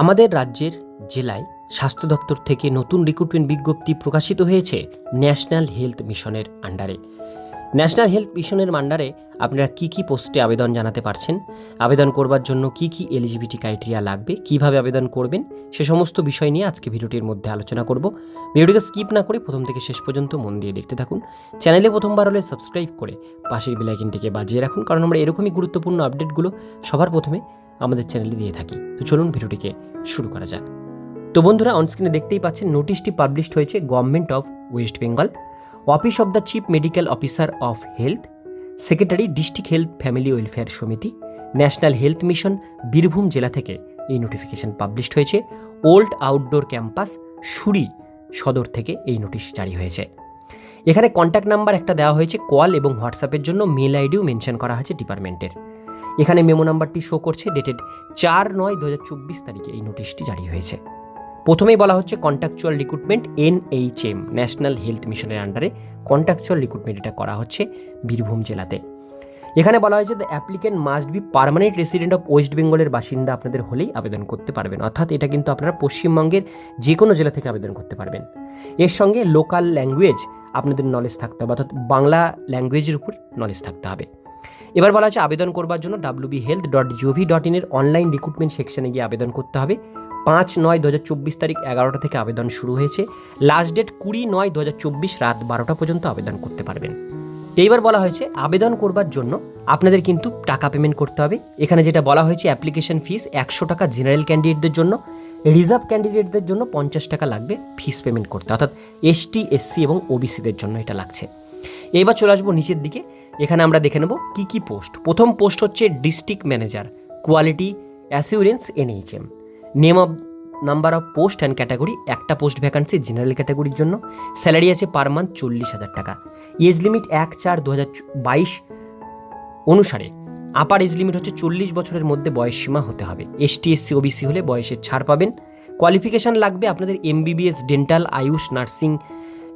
আমাদের রাজ্যের জেলায় স্বাস্থ্য দপ্তর থেকে নতুন রিক্রুটমেন্ট বিজ্ঞপ্তি প্রকাশিত হয়েছে ন্যাশনাল হেলথ মিশনের আন্ডারে ন্যাশনাল হেলথ মিশনের আন্ডারে আপনারা কি কি পোস্টে আবেদন জানাতে পারছেন? আবেদন করবার জন্য কি কি এলিজিবিলিটি ক্রাইটেরিয়া লাগবে? কীভাবে আবেদন করবেন? সে সমস্ত বিষয় নিয়ে আজকে ভিডিওটির মধ্যে আলোচনা করব। ভিডিওটিকে স্কিপ না করে প্রথম থেকে শেষ পর্যন্ত মন দিয়ে দেখতে থাকুন। চ্যানেলে প্রথমবার হলে সাবস্ক্রাইব করে পাশের বেলাইকিনটিকে বাজিয়ে রাখুন, কারণ আমরা এরকমই গুরুত্বপূর্ণ আপডেটগুলো সবার প্রথমে আমাদের চ্যানেলে দিয়ে থাকি। তো চলুন ভিডিওটিকে শুরু করা যাক। তো বন্ধুরা অনস্ক্রিনে দেখতেই পাচ্ছেন নোটিশটি পাবলিশড হয়েছে government of West Bengal office of the chief medical officer of health secretary district health family welfare samiti national health mission Birbhum জেলা থেকে এই নোটিফিকেশন পাবলিশড হয়েছে। Old outdoor campus Suri Sadar থেকে এই নোটিশ জারি হয়েছে। এখানে কন্ট্যাক্ট নাম্বার একটা দেওয়া হয়েছে কল এবং হোয়াটসঅ্যাপের জন্য মেল আইডিও মেনশন করা হয়েছে ডিপার্টমেন্টের এখানে মেমো নাম্বারটি শো করছে ডেটেড চার নয় দু তারিখে এই নোটিশটি জারি হয়েছে। প্রথমেই বলা হচ্ছে contractual recruitment NHM national health মিশনের আন্ডারে কন্ট্রাকচুয়াল রিক্রুটমেন্ট এটা করা হচ্ছে বীরভূম জেলাতে। এখানে বলা হয়েছে the applicant must be permanent resident of West বেঙ্গলের বাসিন্দা আপনাদের হলেই আবেদন করতে পারবেন। অর্থাৎ এটা কিন্তু আপনারা পশ্চিমবঙ্গের যে কোনো জেলা থেকে আবেদন করতে পারবেন। এর সঙ্গে লোকাল ল্যাঙ্গুয়েজ আপনাদের নলেজ থাকতে হবে, অর্থাৎ বাংলা ল্যাঙ্গুয়েজের উপর নলেজ থাকতে হবে। এবার বলা হচ্ছে আবেদন করবার জন্য W B health dot G O V dot ইনের অনলাইন রিক্রুটমেন্ট সেকশনে গিয়ে আবেদন করতে হবে। পাঁচ নয় দু তারিখ এগারোটা থেকে আবেদন শুরু হয়েছে। লাস্ট ডেট কুড়ি নয় দু রাত বারোটা পর্যন্ত আবেদন করতে পারবেন। এইবার বলা হয়েছে আবেদন করবার জন্য আপনাদের কিন্তু টাকা পেমেন্ট করতে হবে। এখানে যেটা বলা হয়েছে অ্যাপ্লিকেশন ফিস একশো টাকা জেনারেল ক্যান্ডিডেটদের জন্য। রিজার্ভ ক্যান্ডিডেটদের জন্য পঞ্চাশ টাকা লাগবে ফিস পেমেন্ট করতে। অর্থাৎ এসটি এসসি এবং ওবিসিদের জন্য এটা লাগছে। এইবার চলে আসব নিচের দিকে। এখানে আমরা দেখে নেব কি কি পোস্ট। প্রথম পোস্ট হচ্ছে district manager, quality assurance NHM. Name of number of post and category, একটা পোস্ট ভ্যাকান্সি জেনারেল ক্যাটাগরির জন্য। স্যালারি আছে পার মান্থ চল্লিশ হাজার টাকা। এজ লিমিট এক চার দু হাজার বাইশ অনুসারে। আপার এজ লিমিট হচ্ছে চল্লিশ বছরের মধ্যে বয়স সীমা হতে হবে। এস এসটি, এসসি, ওবিসি হলে বয়সের ছাড় পাবেন। কোয়ালিফিকেশান লাগবে আপনাদের MBBS, dental, AYUSH, nursing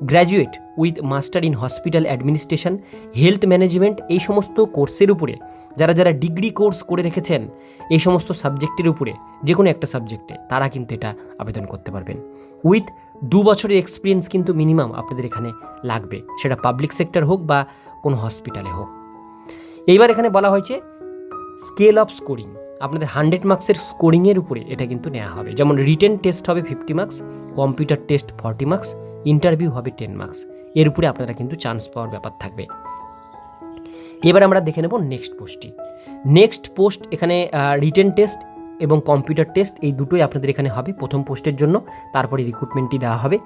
graduate with master in hospital administration, health management, এই সমস্ত কোর্সের উপরে, যারা যারা ডিগ্রি কোর্স করে রেখেছেন, এই সমস্ত সাবজেক্টের উপরে, যে কোনো একটা সাবজেক্টে, তারা কিন্তু এটা আবেদন করতে পারবেন। উইথ দু বছরের এক্সপিরিয়েন্স কিন্তু মিনিমাম আপনাদের এখানে লাগবে, সেটা পাবলিক সেক্টর হোক বা কোনো হসপিটালে হোক। এইবার এখানে বলা হয়েছে, স্কেল অফ স্কোরিং, আপনাদের হান্ড্রেড মার্কসের স্কোরিংয়ের উপরে এটা কিন্তু নেওয়া হবে। যেমন রিটেন টেস্ট হবে fifty marks, computer test forty marks interview হবে টেন মার্কস। এর উপরে আপনারা কিন্তু চান্স পাওয়ার ব্যাপার থাকবে। এবার আমরা দেখে নেব নেক্সট পোস্টটি নেক্সট পোস্ট এখানে রিটেন টেস্ট এবং কম্পিউটার টেস্ট এই দুটোই আপনাদের এখানে হবে প্রথম পোস্টের জন্য। তারপরে রিক্রুটমেন্টটি দেওয়া হবে।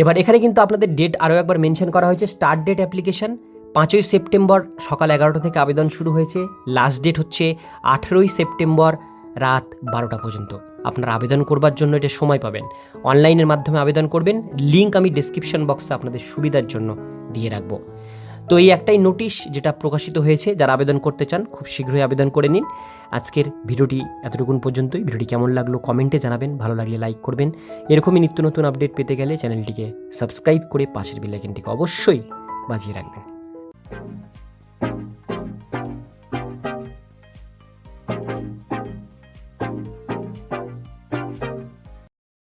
এবার এখানে কিন্তু আপনাদের ডেট আরও একবার মেনশন করা হয়েছে স্টার্ট ডেট অ্যাপ্লিকেশন পাঁচই সেপ্টেম্বর সকাল এগারোটা থেকে আবেদন শুরু হয়েছে। লাস্ট ডেট হচ্ছে আঠেরোই সেপ্টেম্বর রাত বারোটা পর্যন্ত। আপনারা আবেদন করবার জন্য এটা সময় পাবেন। অনলাইনের মাধ্যমে আবেদন করবেন। লিঙ্ক আমি ডিসক্রিপশন বক্সে আপনাদের সুবিধার জন্য দিয়ে রাখব। তো এই একটাই নোটিশ যেটা প্রকাশিত হয়েছে। যারা আবেদন করতে চান, খুব শীঘ্রই আবেদন করে নিন। আজকের ভিডিওটি এতটুকুন পর্যন্তই। ভিডিওটি কেমন লাগল কমেন্টে জানাবেন। ভালো লাগলে লাইক করবেন। এরকমই নিত্য নতুন আপডেট পেতে গেলে চ্যানেলটিকে সাবস্ক্রাইব করে পাশের বেলাইকেনটিকে অবশ্যই বাজিয়ে রাখবেন।